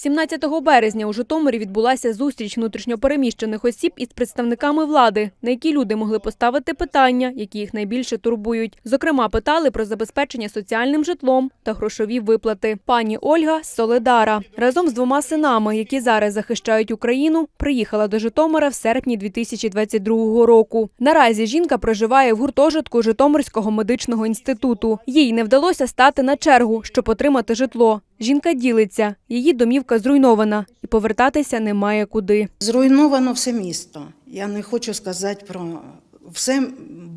17 березня у Житомирі відбулася зустріч внутрішньопереміщених осіб із представниками влади, на які люди могли поставити питання, які їх найбільше турбують. Зокрема, питали про забезпечення соціальним житлом та грошові виплати. Пані Ольга Соледара разом з двома синами, які зараз захищають Україну, приїхала до Житомира в серпні 2022 року. Наразі жінка проживає в гуртожитку Житомирського медичного інституту. Їй не вдалося стати на чергу, щоб отримати житло. Жінка ділиться, її домівка зруйнована і повертатися немає куди. Зруйновано все місто. Я не хочу сказати про все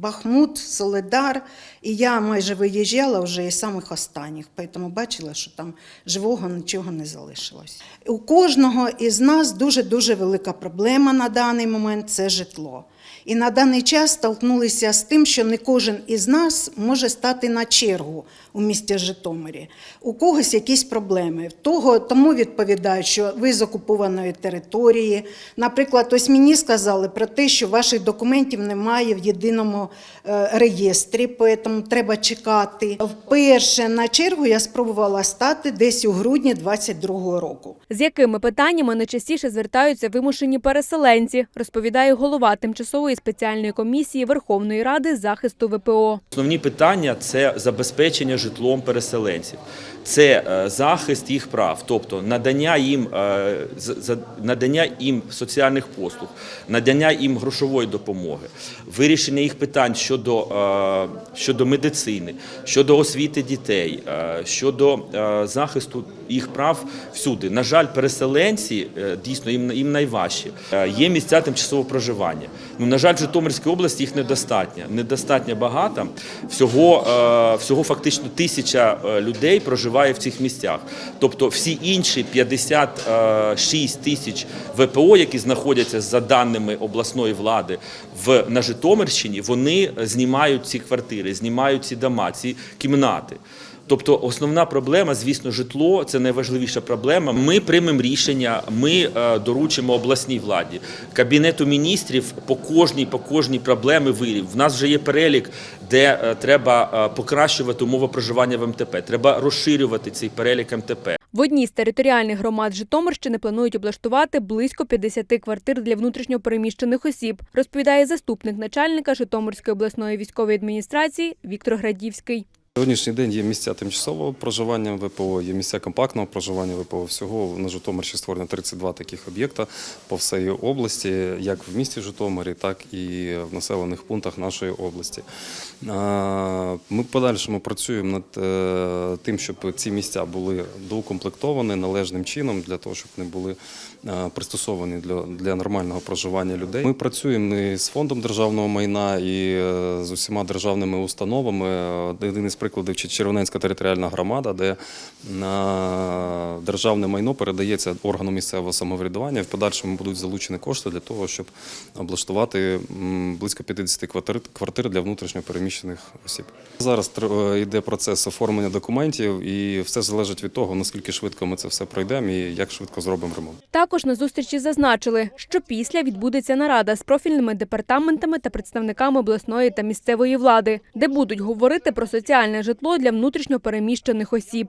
Бахмут, Соледар. І я майже виїжджала вже із самих останніх, тому бачила, що там живого нічого не залишилось. У кожного із нас дуже-дуже велика проблема на даний момент це житло. І на даний час столкнулися з тим, що не кожен із нас може стати на чергу у місті Житомирі. У когось якісь проблеми. Того, тому відповідають, що ви з окупованої території. Наприклад, ось мені сказали про те, що ваших документів немає в єдиному е, реєстрі, тому треба чекати. Вперше на чергу я спробувала стати десь у грудні 22-го року. З якими питаннями найчастіше звертаються вимушені переселенці, розповідає голова тимчасової спеціальної комісії Верховної Ради захисту ВПО. Основні питання це забезпечення житлом переселенців, це е, захист їх прав, тобто надання їм е, надання їм соціальних послуг, надання їм грошової допомоги, вирішення їх питань щодо, е, щодо медицини, щодо освіти дітей, щодо захисту їх прав всюди. На жаль, переселенці дійсно їм, їм найважче. Е, Є місця тимчасового проживання. Ну, на жаль, в Житомирській області їх недостатньо. Недостатньо багато. Всього, всього фактично тисяча людей проживає в цих місцях. Тобто всі інші 56 тисяч ВПО, які знаходяться за даними обласної влади в, на Житомирщині, вони знімають ці квартири, знімають ці дома, ці кімнати. Тобто основна проблема, звісно, житло це найважливіша проблема. Ми приймемо рішення, ми е, доручимо обласній владі, кабінету міністрів по кожній по кожній проблемі вирів. В нас вже є перелік, де е, треба е, покращувати умови проживання в МТП. Треба розширювати цей перелік МТП. В одній з територіальних громад Житомирщини планують облаштувати близько 50 квартир для внутрішньопереміщених осіб, розповідає заступник начальника Житомирської обласної військової адміністрації Віктор Градівський. Сьогоднішній день є місця тимчасового проживання ВПО, є місця компактного проживання ВПО. Всього на Житомирщині створено 32 таких об'єкта по всій області, як в місті Житомирі, так і в населених пунктах нашої області. Ми в подальшому працюємо над е, тим, щоб ці місця були доукомплектовані належним чином для того, щоб вони були е, пристосовані для, нормального проживання людей. Ми працюємо і з фондом державного майна і е, з усіма державними установами. Один із прикладів Червоненська територіальна громада, де на державне майно передається органу місцевого самоврядування. В подальшому будуть залучені кошти для того, щоб облаштувати близько 50 квартир, для внутрішньо переміщених осіб. Зараз е, йде процес оформлення документів, і все залежить від того, наскільки швидко ми це все пройдемо і як швидко зробимо ремонт. Також на зустрічі зазначили, що після відбудеться нарада з профільними департаментами та представниками обласної та місцевої влади, де будуть говорити про соціальне житло для внутрішньо переміщених осіб.